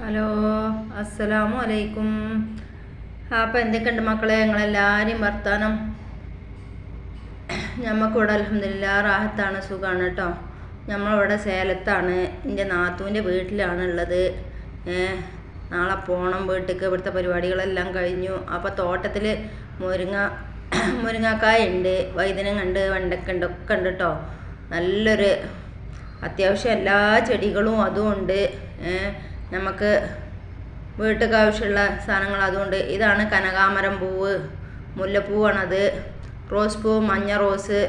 Hello അസ്സലാമു അലൈക്കും. അപ്പം എന്തൊക്കെയുണ്ട് മക്കളെ? ഞങ്ങളെല്ലാവരും വർത്താനം? ഞമ്മക്കിവിടെ അലഹമില്ല റാഹത്താണ് സുഖമാണ് കേട്ടോ ഞമ്മളിവിടെ സേലത്താണ്. എന്റെ നാത്തൂന്റെ വീട്ടിലാണ് ഉള്ളത് ഏ, നാളെ പോകണം വീട്ടിലേക്ക് ഇവിടുത്തെ പരിപാടികളെല്ലാം കഴിഞ്ഞു. അപ്പോൾ തോട്ടത്തിൽ മുരിങ്ങ മുരിങ്ങക്കായ ഉണ്ട് വൈദ്യനം ഉണ്ട് വെണ്ടക്ക ഉണ്ട് ഒക്കെ ഉണ്ട് കേട്ടോ നല്ലൊരു അത്യാവശ്യം എല്ലാ ചെടികളും അതും ഉണ്ട്. ഏ, നമുക്ക് വീട്ടിലേക്ക് ആവശ്യമുള്ള സാധനങ്ങൾ അതുകൊണ്ട് ഇതാണ് കനകാമരം പൂവ് മുല്ലപ്പൂവാണത് റോസ് പൂവ് മഞ്ഞ റോസ്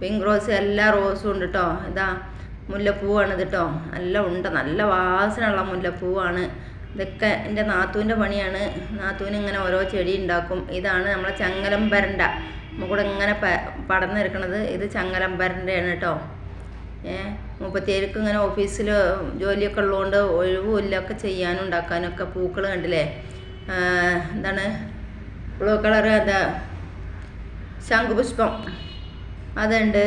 പിങ്ക് റോസ് എല്ലാ റോസും ഉണ്ട് കേട്ടോ ഇതാ മുല്ലപ്പൂവാണിത് കേട്ടോ നല്ല ഉണ്ട് നല്ല വാസനയുള്ള മുല്ലപ്പൂവാണ്. ഇതൊക്കെ എന്റെ നാത്തൂന്റെ പണിയാണ്. നാത്തൂന് ഇങ്ങനെ ഓരോ ചെടി ഉണ്ടാക്കും. ഇതാണ് നമ്മളെ ചങ്ങലം ചങ്ങലമ്പരണ്ട നമുക്കിവിടെ ഇങ്ങനെ പ പടർന്നിരിക്കണത് ഇത് ചങ്ങലം പരണ്ടയാണ് കേട്ടോ മുപ്പത്തിയേഴക്ക് ഇങ്ങനെ ഓഫീസിൽ ജോലിയൊക്കെ ഉള്ളതുകൊണ്ട് ഒഴിവുമില്ല ഒക്കെ ചെയ്യാനും ഉണ്ടാക്കാനൊക്കെ പൂക്കൾ കണ്ടില്ലേ? എന്താണ്? ബ്ലൂ കളർ എന്താ? ശംഖുപുഷ്പം. അതുണ്ട്.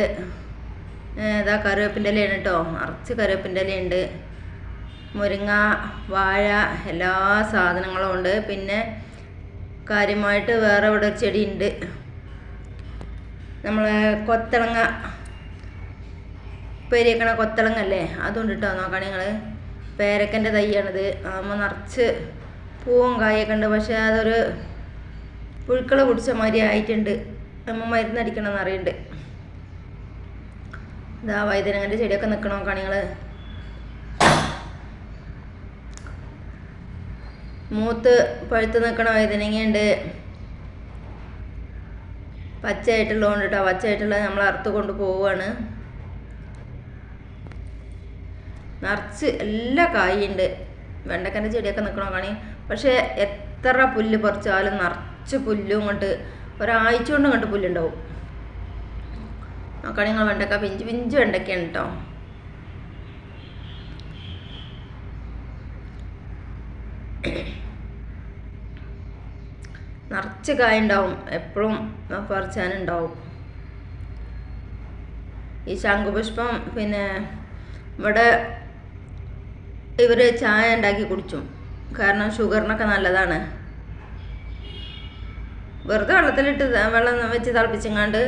ഇതാ കറിവേപ്പിന്റെ ഇലയാണ് കേട്ടോ. നിറച്ച് കറിവേപ്പിന്റെ ഇലയുണ്ട്. മുരിങ്ങ വാഴ എല്ലാ സാധനങ്ങളും ഉണ്ട്. പിന്നെ കാര്യമായിട്ട് വേറെ ഇവിടെ ഒരു ചെടിയുണ്ട്. നമ്മളെ കൊത്തളങ്ങ. ഉപ്പേരിയൊക്കണ കൊത്തളങ്ങല്ലേ? അതുകൊണ്ട് ഇട്ടോ നോക്കണേ നിങ്ങൾ പേരക്കന്റെ തൈയാണിത്. ആകുമ്പോൾ നിറച്ച് പൂവും കായൊക്കെ ഉണ്ട്. പക്ഷേ അതൊരു പുഴുക്കളെ കുടിച്ച മാതിരി ആയിട്ടുണ്ട്. അമ്മ മരുന്നടിക്കണം എന്നറിയണ്ട്. ഇതാ വൈദ്യനങ്ങന്റെ ചെടിയൊക്കെ നിൽക്കണം നോക്കണേ നിങ്ങൾ മൂത്ത് പഴുത്ത് നിൽക്കണ വൈദ്യനങ്ങയുണ്ട്. പച്ചയായിട്ടുള്ളതുകൊണ്ട് കേട്ടോ പച്ചയായിട്ടുള്ളത് നമ്മൾ അറുത്ത് കൊണ്ട് പോവുകയാണ് നിറച്ച് എല്ലാ കായുണ്ട്. വെണ്ടക്കന്റെ ചെടിയൊക്കെ നിൽക്കണോ കാണി. പക്ഷേ എത്ര പുല്ല് പറിച്ചാലും നിറച്ച് പുല്ലും കൊണ്ട് ഒരാഴ്ച കൊണ്ട് ഇങ്ങോട്ട് പുല്ലുണ്ടാവും. നോക്കുകയാണെങ്കിൽ നിങ്ങൾ വെണ്ടക്ക. പിഞ്ച് പിഞ്ച് വെണ്ടക്കയാണ് കേട്ടോ നിറച്ച് കായുണ്ടാവും. എപ്പോഴും പറിച്ചാനുണ്ടാവും. ഈ ശംഖുപുഷ്പം പിന്നെ ഇവിടെ ഇവർ ചായ ഉണ്ടാക്കി കുടിച്ചും. കാരണം ഷുഗറിനൊക്കെ നല്ലതാണ്. വെറുതെ വെള്ളത്തിലിട്ട് വെള്ളം വെച്ച് തിളപ്പിച്ചെങ്ങാണ്ട്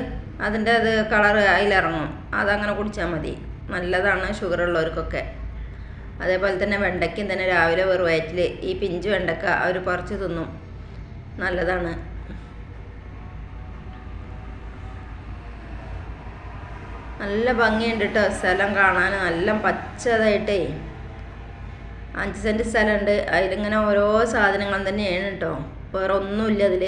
അതിന്റെ അത് കളറ് അതിലിറങ്ങും അതങ്ങനെ കുടിച്ചാൽ മതി. നല്ലതാണ് ഷുഗർ ഉള്ളവർക്കൊക്കെ അതേപോലെ തന്നെ വെണ്ടയ്ക്കും തന്നെ രാവിലെ വെറും വയറ്റിൽ ഈ പിഞ്ച് വെണ്ടക്ക അവർ പറിച്ച് തിന്നും. നല്ലതാണ്. നല്ല ഭംഗിയുണ്ട് കേട്ടോ സ്ഥലം കാണാൻ നല്ല പച്ചതായിട്ടേ. അഞ്ച് സെന്റ് സ്ഥലമുണ്ട്. അതിലിങ്ങനെ ഓരോ സാധനങ്ങളും തന്നെയാണ് കേട്ടോ വേറെ ഒന്നുമില്ല അതിൽ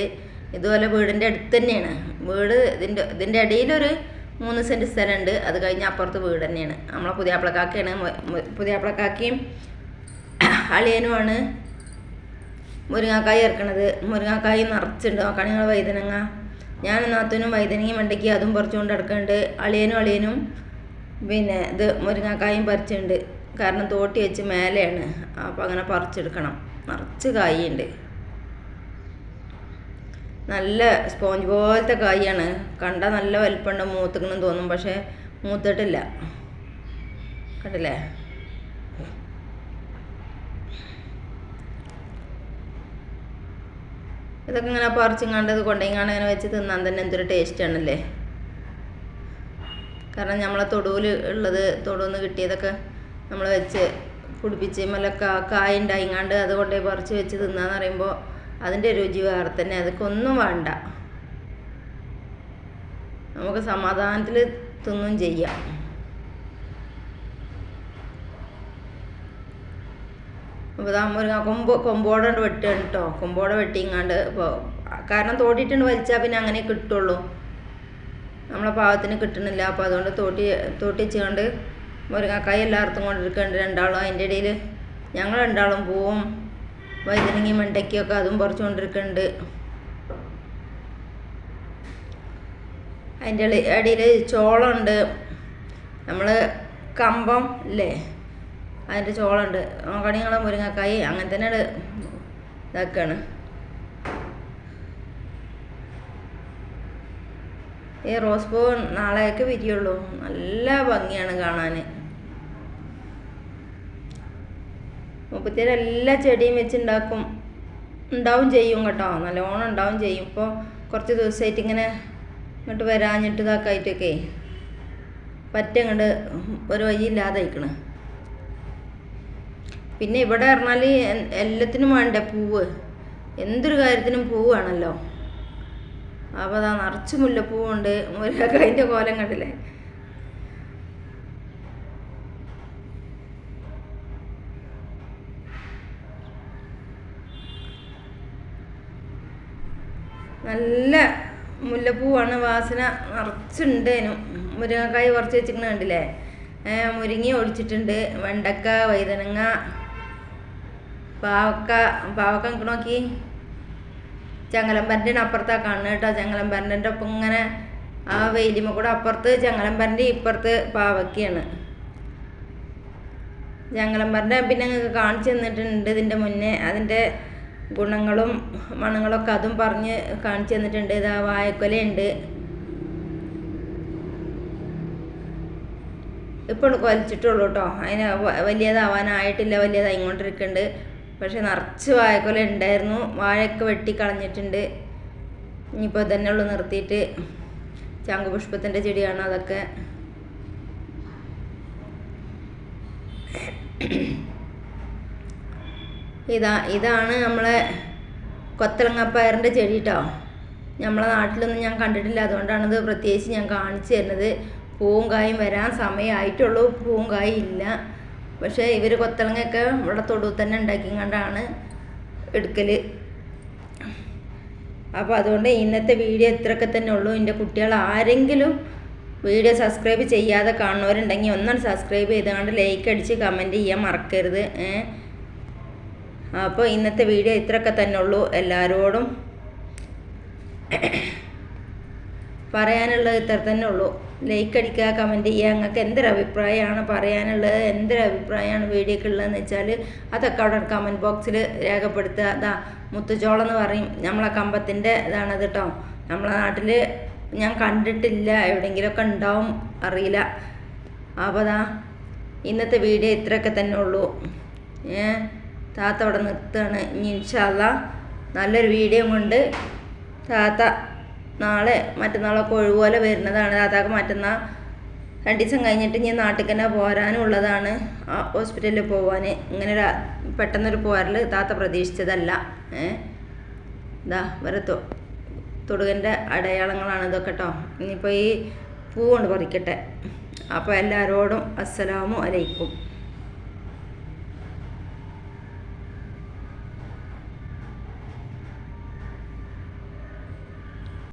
ഇതുപോലെ വീടിന്റെ അടുത്ത് തന്നെയാണ്. വീട് ഇതിന്റെ ഇതിന്റെ ഇടയിലൊരു മൂന്ന് സെന്റ് സ്ഥലമുണ്ട്. അത് കഴിഞ്ഞ് അപ്പുറത്ത് വീട് തന്നെയാണ്. നമ്മളെ പുതിയാപ്പിളക്കാക്കയാണ്. പുതിയാപ്പിളക്കാക്കിയും അളിയനുമാണ് മുരിങ്ങാക്കായി ഇറക്കണത്. മുരിങ്ങാക്കായി നിറച്ചുണ്ട് നോക്കാണ് ഞങ്ങൾ വൈതനങ്ങ. ഞാൻ നാത്തനും വൈതനങ്ങയും വെണ്ടയ്ക്ക് അതും പറിച്ചുകൊണ്ട് കിടക്കുന്നുണ്ട് അളിയനും അളിയനും പിന്നെ ഇത് മുരിങ്ങാക്കായും പറിച്ചിട്ടുണ്ട്. കാരണം തോട്ടി വെച്ച് മേലെയാണ്. അപ്പോൾ അങ്ങനെ പറിച്ചെടുക്കണം. നിറച്ച് കായുണ്ട്. നല്ല സ്പോഞ്ച് പോലത്തെ കായാണ്. കണ്ട നല്ല വലിപ്പമുണ്ട് മൂത്തുക്കണം തോന്നും. പക്ഷേ മൂത്തിട്ടില്ല. കണ്ടില്ലേ? ഇതൊക്കെ ഇങ്ങനെ പറിച്ചും ഇത് കൊണ്ടുപോയിങ്ങാണ്ട് ഇങ്ങനെ വെച്ച് തിന്നാൻ തന്നെ എന്തൊരു ടേസ്റ്റാണല്ലേ കാരണം നമ്മളെ തൊടുവിൽ ഉള്ളത് തൊടുന്ന് കിട്ടിയതൊക്കെ നമ്മൾ വെച്ച് കുടിപ്പിച്ച് മല കായ അത് കൊണ്ടുപോയി പറിച്ച് വെച്ച് തിന്നാന്ന് പറയുമ്പോൾ അതിന്റെ രുചി വേറെ തന്നെ അതൊക്കെ ഒന്നും വേണ്ട. നമുക്ക് സമാധാനത്തിൽ തിന്നും ചെയ്യാം. അപ്പോൾ മുരിങ്ങ കൊമ്പ് കൊമ്പോടെ വെട്ടുകയാണ് കേട്ടോ കൊമ്പോടെ വെട്ടിങ്ങാണ്ട് ഇപ്പോൾ കാരണം തോട്ടിട്ടുണ്ട് വലിച്ചാൽ പിന്നെ അങ്ങനെ കിട്ടുള്ളൂ. നമ്മളെ പാവത്തിന് കിട്ടണില്ല. അപ്പോൾ അതുകൊണ്ട് തോട്ടി തോട്ടിച്ചുകൊണ്ട് മുരിങ്ങക്കായ എല്ലായിടത്തും കൊണ്ടിരിക്കുന്നുണ്ട് രണ്ടാളും. അതിന്റെ ഇടയിൽ ഞങ്ങൾ രണ്ടാളും പോവും. വൈതനങ്ങയും മണ്ടയ്ക്കൊക്കെ അതും പറിച്ചുകൊണ്ടിരിക്കുന്നുണ്ട് അതിന്റെ ഇടയിൽ ചോളമുണ്ട്. നമ്മൾ കമ്പം ഇല്ലേ? അതിന്റെ ചോളമുണ്ട്. നോക്കണിങ്ങൾ മുരിങ്ങക്കായി അങ്ങനെ തന്നെ ഇതാക്കാണ്. ഈ റോസ് പൂ നാളെയൊക്കെ വിരിയുള്ളൂ. നല്ല ഭംഗിയാണ് കാണാൻ മുപ്പത്തിയേഴ് എല്ലാ ചെടിയും വെച്ചുണ്ടാക്കും. ഉണ്ടാവും ചെയ്യും കേട്ടോ. നല്ലോണം ഉണ്ടാവും ചെയ്യും. ഇപ്പോൾ കുറച്ച് ദിവസമായിട്ട് ഇങ്ങനെ ഇങ്ങോട്ട് വരാഞ്ഞിട്ട് ഇതാക്കായിട്ടൊക്കെ പറ്റ അങ്ങോട്ട് ഒരു വഴിയില്ലാതെ അയക്കണ് പിന്നെ ഇവിടെ പറഞ്ഞാൽ എല്ലാത്തിനും വേണ്ട പൂവ്. എന്തൊരു കാര്യത്തിനും പൂവ് വേണമല്ലോ അപ്പോൾ അതാ നിറച്ച് മുല്ലപ്പൂവുണ്ട്. മുല്ലക്കായന്റെ കോലം കണ്ടില്ലേ? നല്ല മുല്ലപ്പൂവാണ്. വാസന നിറച്ചുണ്ടേനും മുരിങ്ങക്കായ് കുറച്ച് വെച്ചിരിക്കണ കണ്ടില്ലേ? മുരിങ്ങ ഒഴിച്ചിട്ടുണ്ട്. വെണ്ടക്ക വഴുതനങ്ങ പാവക്ക പാവക്ക നോക്കി. ചങ്ങലമ്പരന്റെ അപ്പുറത്താ കാണുന്നത് കേട്ടോ. ചങ്ങലമ്പരന്റെ ഒപ്പം ഇങ്ങനെ ആ വെയിലിമ കൂടെ അപ്പുറത്ത് ചങ്ങലമ്പരന്റെ ഇപ്പുറത്ത് പാവക്കയാണ് ചങ്ങലമ്പരന്റെ പിന്നെ കാണിച്ചു തന്നിട്ടുണ്ട് ഇതിന്റെ മുന്നേ. അതിന്റെ ഗുണങ്ങളും മണങ്ങളൊക്കെ അതും പറഞ്ഞ് കാണിച്ചു തന്നിട്ടുണ്ട്. ഇതാ വായക്കൊലയുണ്ട്. ഇപ്പോൾ കൊലച്ചിട്ടുള്ളൂ കേട്ടോ. അതിന് വലിയതാവാനായിട്ടില്ല. വലിയതായി കൊണ്ടിരിക്കുന്നുണ്ട് പക്ഷെ നിറച്ച് വാഴക്കൊല ഉണ്ടായിരുന്നു. വാഴയൊക്കെ വെട്ടി കളഞ്ഞിട്ടുണ്ട്. ഇനിയിപ്പോൾ തന്നെ ഉള്ളു നിർത്തിയിട്ട്. ചങ്കുപുഷ്പത്തിന്റെ ചെടിയാണ് അതൊക്കെ. ഇതാ ഇതാണ് നമ്മളെ കൊത്തലങ്ങപ്പയറിന്റെ ചെടി കേട്ടോ നമ്മളെ നാട്ടിലൊന്നും ഞാൻ കണ്ടിട്ടില്ല. അതുകൊണ്ടാണ് ഇത് പ്രത്യേകിച്ച് ഞാൻ കാണിച്ചു തരുന്നത്. പൂവും കായും വരാൻ സമയമായിട്ടുള്ളൂ. പൂവും കായും ഇല്ല. പക്ഷേ ഇവർ കൊത്തളങ്ങയൊക്കെ ഇവിടെ തൊടു തന്നെ ഉണ്ടാക്കിക്കൊണ്ടാണ് എടുക്കൽ അപ്പോൾ അതുകൊണ്ട് ഇന്നത്തെ വീഡിയോ ഇത്രയൊക്കെ തന്നെ ഉള്ളൂ. എന്റെ കുട്ടികൾ ആരെങ്കിലും വീഡിയോ സബ്സ്ക്രൈബ് ചെയ്യാതെ കാണുന്നവരുണ്ടെങ്കിൽ ഒന്നും സബ്സ്ക്രൈബ് ചെയ്തുകൊണ്ട് ലൈക്ക് അടിച്ച് കമന്റ് ചെയ്യാൻ മറക്കരുത്. അപ്പോൾ ഇന്നത്തെ വീഡിയോ ഇത്രയൊക്കെ തന്നെ ഉള്ളൂ. എല്ലാവരോടും പറയാനുള്ളത് ഇത്ര തന്നെ ഉള്ളൂ. ലൈക്ക് അടിക്കുക കമന്റ് ചെയ്യുക നിങ്ങൾക്ക് എന്തൊരു അഭിപ്രായമാണ് പറയാനുള്ളത് എന്തൊരു അഭിപ്രായമാണ് വീഡിയോക്ക് ഉള്ളതെന്ന് വെച്ചാൽ അതൊക്കെ അവിടെ കമന്റ് ബോക്സിൽ രേഖപ്പെടുത്തുക. അതാ മുത്തുചോളം എന്ന് പറയും നമ്മളെ കമ്പത്തിന്റെ ഇതാണത് കേട്ടോ നമ്മളെ നാട്ടിൽ ഞാൻ കണ്ടിട്ടില്ല എവിടെയെങ്കിലുമൊക്കെ ഉണ്ടാവും അറിയില്ല. അപ്പോൾ അതാ ഇന്നത്തെ വീഡിയോ ഇത്രയൊക്കെ തന്നെ ഉള്ളൂ. ഏ താത്ത അവിടെ നിർത്തുകയാണ് ഇനി ഇൻഷാല്ല നല്ലൊരു വീഡിയോ കൊണ്ട് താത്ത നാളെ മറ്റന്നാളൊക്കെ ഒഴിവുപോലെ വരുന്നതാണ്. ദാതാക്ക് മറ്റന്നാൾ രണ്ട് ദിവസം കഴിഞ്ഞിട്ട് ഞാൻ നാട്ടിൽ തന്നെ പോരാനുള്ളതാണ് ആ ഹോസ്പിറ്റലിൽ പോവാൻ ഇങ്ങനെ പെട്ടെന്നൊരു പോരൽ താത്ത പ്രതീക്ഷിച്ചതല്ല. ഏഹ് ഇതാ തൊ തൊടുകന്റെ അടയാളങ്ങളാണ് ഇതൊക്കെ കേട്ടോ ഇനിയിപ്പോൾ ഈ പൂ കൊണ്ട് പറിക്കട്ടെ. അപ്പോൾ എല്ലാവരോടും അസ്സലാമു അലൈക്കും.